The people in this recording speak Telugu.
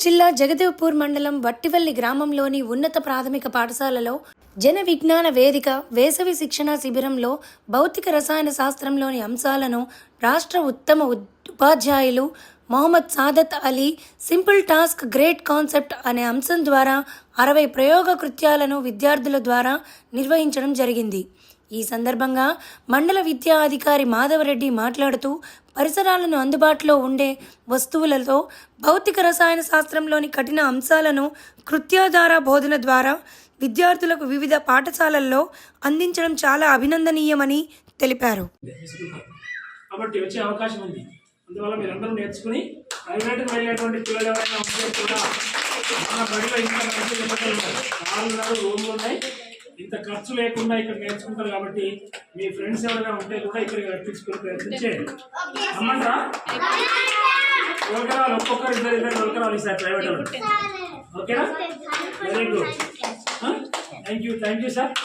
జిల్లా జగదేవ్పూర్ మండలం వట్టివల్లి గ్రామంలోని ఉన్నత ప్రాథమిక పాఠశాలలో జన విజ్ఞాన వేదిక వేసవి శిక్షణ శిబిరంలో భౌతిక రసాయన శాస్త్రంలోని అంశాలను రాష్ట్ర ఉత్తమ ఉపాధ్యాయులు Mohammed Sadat Ali simple task great concept అనే అంశం ద్వారా అరవై ప్రయోగ కృత్యాలను విద్యార్థుల ద్వారా నిర్వహించడం జరిగింది. ఈ సందర్భంగా మండల విద్యా అధికారి మాధవరెడ్డి మాట్లాడుతూ పరిసరాలను అందుబాటులో ఉండే వస్తువులతో భౌతిక రసాయన శాస్త్రంలోని కఠిన అంశాలను కృత్యాధార బోధన ద్వారా విద్యార్థులకు వివిధ పాఠశాలల్లో అందించడం చాలా అభినందనీయమని తెలిపారు. కాబట్టి వచ్చే అవకాశం ఉంది. అందువల్ల మీరందరూ నేర్చుకుని ప్రైవేట్కి వెళ్ళేటువంటి పిల్లలు ఎవరైనా ఉంటే కూడా మన బడిలో ఇంత మంచి నాలుగున్నర రూమ్లు ఉన్నాయి. ఇంత ఖర్చు లేకుండా ఇక్కడ నేర్చుకుంటారు కాబట్టి మీ ఫ్రెండ్స్ ఎవరైనా ఉంటే కూడా ఇక్కడికి రప్పించుకుని ప్రయత్నం చేయండి. అమ్మంటారా ఎవరికరాలు ఒక్కొక్కరు ఇద్దరు ఇద్దరు ఎవరికరాలు ఇస్తారు ప్రైవేట్ వాళ్ళు. ఓకేనా? Very good thank you thank you sir